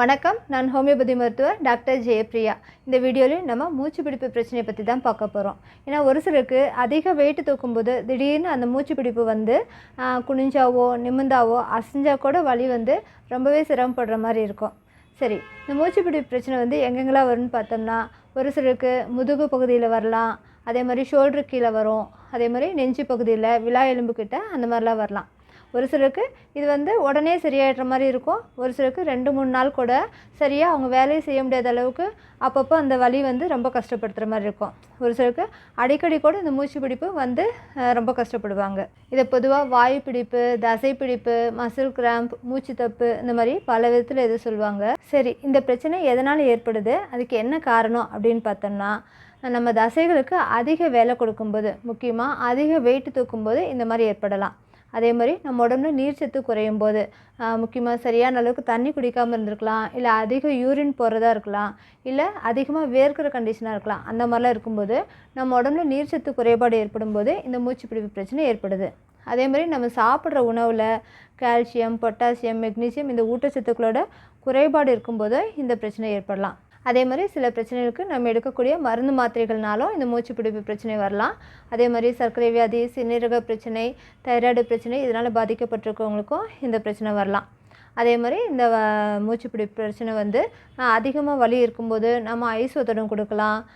வணக்கம். நான் ஹோமியோபதி மருத்துவர் டாக்டர் ஜெயப்ரியா இந்த வீடியோவில் நம்ம மூச்சு பிடிப்பு பிரச்சனையை பற்றி தான் பார்க்க போகிறோம் ஏன்னா ஒரு சிலருக்கு அதிக வெயிட் தூக்கும்போது திடீர்னு அந்த மூச்சு பிடிப்பு வந்து குனிஞ்சாவோ நிமிந்தாவோ அசைஞ்சா கூட வலி வந்து ரொம்பவே சிரமப்படுற மாதிரி இருக்கும். சரி இந்த மூச்சு பிடிப்பு பிரச்சனை வந்து எங்கெங்கெல்லாம் வரும்னு பார்த்தோம்னா ஒரு சிலருக்கு முதுகு பகுதியில் வரலாம் அதே மாதிரி ஷோல்டரு கீழே வரும் அதே மாதிரி நெஞ்சு பகுதியில் விழா எலும்பு கிட்ட அந்த மாதிரிலாம் வரலாம். ஒரு சிலருக்கு இது வந்து உடனே சரியாயிடுற மாதிரி இருக்கும். ஒரு சிலருக்கு ரெண்டு மூணு நாள் கூட சரியாக அவங்க வேலையை செய்ய முடியாத அளவுக்கு அப்பப்போ அந்த வலி வந்து ரொம்ப கஷ்டப்படுத்துகிற மாதிரி இருக்கும். ஒரு சிலருக்கு அடிக்கடி கூட இந்த மூச்சு பிடிப்பு வந்து ரொம்ப கஷ்டப்படுவாங்க. இதை பொதுவாக வாயு பிடிப்பு தசை பிடிப்பு மசில் கிராம்ப் மூச்சு தப்பு இந்த மாதிரி பல விதத்தில் எது சொல்லுவாங்க. சரி இந்த பிரச்சனை எதனால் ஏற்படுது? அதுக்கு என்ன காரணம் அப்படின்னு பார்த்தோம்னா நம்ம தசைகளுக்கு அதிக வேலை கொடுக்கும்போது முக்கியமாக அதிக வெயிட் தூக்கும்போது இந்த மாதிரி ஏற்படலாம். அதே மாதிரி நம்ம உடம்புல நீர்ச்சத்து குறையும் போது முக்கியமாக சரியான அளவுக்கு தண்ணி குடிக்காமல் இருந்திருக்கலாம் இல்லை அதிக யூரின் போகிறதா இருக்கலாம் இல்லை அதிகமாக வேர்க்கிற கண்டிஷனாக இருக்கலாம் அந்த மாதிரிலாம் இருக்கும்போது நம்ம உடம்புல நீர்ச்சத்து குறைபாடு ஏற்படும் போது இந்த மூச்சு பிடிப்பு பிரச்சனை ஏற்படுது. அதே மாதிரி நம்ம சாப்பிட்ற உணவில் கால்சியம் பொட்டாசியம் மெக்னீசியம் இந்த ஊட்டச்சத்துக்களோட குறைபாடு இருக்கும்போது இந்த பிரச்சனை ஏற்படலாம். அதே மாதிரி சில பிரச்சனைகளுக்கு நம்ம எடுக்கக்கூடிய மருந்து மாத்திரைகள்னாலும் இந்த மூச்சு பிடிப்பு பிரச்சனை வரலாம். அதே மாதிரி சர்க்கரை வியாதி சிறுநீரக பிரச்சனை தைராய்டு பிரச்சனை இதனால் பாதிக்கப்பட்டிருக்கவங்களுக்கும் இந்த பிரச்சனை வரலாம். அதே மாதிரி இந்த வ- மூச்சுப்பிடிப்பு பிரச்சனை வந்து அதிகமாக வலி இருக்கும்போது நம்ம ஐஸ் ஒத்தடம் கொடுக்கலாம்.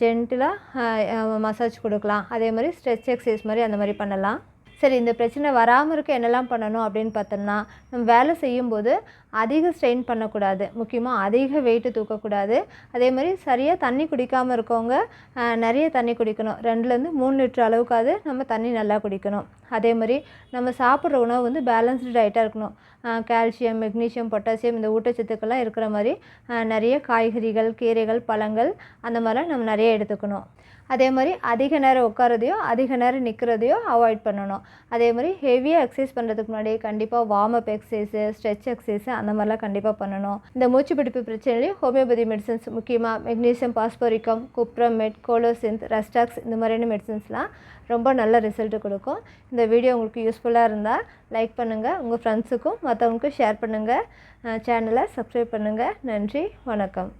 ஜென்டிலாக மசாஜ் கொடுக்கலாம். அதே மாதிரி ஸ்ட்ரெச் எக்ஸசைஸ் மாதிரி அந்த மாதிரி பண்ணலாம். சரி இந்த பிரச்சனை வராமல் இருக்க என்னெல்லாம் பண்ணணும் அப்படின்னு பார்த்தோம்னா நம்ம வேலை செய்யும்போது அதிக ஸ்ட்ரெயின் பண்ணக்கூடாது. முக்கியமாக அதிக வெயிட்டு தூக்கக்கூடாது. அதே மாதிரி சரியாக தண்ணி குடிக்காமல் இருக்கவங்க நிறைய தண்ணி குடிக்கணும். ரெண்டுலேருந்து மூணு லிட்டர் அளவுக்காவது நம்ம தண்ணி நல்லா குடிக்கணும். அதே மாதிரி நம்ம சாப்பிட்ற உணவு வந்து பேலன்ஸ்டு டயட்டாக இருக்கணும். கால்சியம் மெக்னீஷியம் பொட்டாசியம் இந்த ஊட்டச்சத்துக்கெல்லாம் இருக்கிற மாதிரி நிறைய காய்கறிகள் கீரைகள் பழங்கள் அந்த மாதிரிலாம் நம்ம நிறைய எடுத்துக்கணும். அதே மாதிரி அதிக நேரம் உட்காரதையோ அதிக நேரம் நிற்கிறதையோ அவாய்ட் பண்ணணும். அதே மாதிரி ஹெவியாக எக்ஸசைஸ் பண்ணுறதுக்கு முன்னாடி கண்டிப்பாக warm up exercise stretch exercise அந்த மாதிரிலாம் கண்டிப்பாக பண்ணணும். இந்த மூச்சு பிடிப்பு பிரச்சனையிலையும் ஹோமியோபதி மெடிசன்ஸ் முக்கியமாக magnesium phosphoricum cuprum met colocynth rhus tox இந்த மாதிரியான மெடிசன்ஸ்லாம் ரொம்ப நல்ல ரிசல்ட் கொடுக்கும். இந்த வீடியோ உங்களுக்கு யூஸ்ஃபுல்லாக இருந்தால் லைக் பண்ணுங்கள் உங்கள் ஃப்ரெண்ட்ஸுக்கும் மற்றவங்களுக்கும் ஷேர் பண்ணுங்கள் சேனலை சப்ஸ்கிரைப் பண்ணுங்கள் நன்றி வணக்கம்.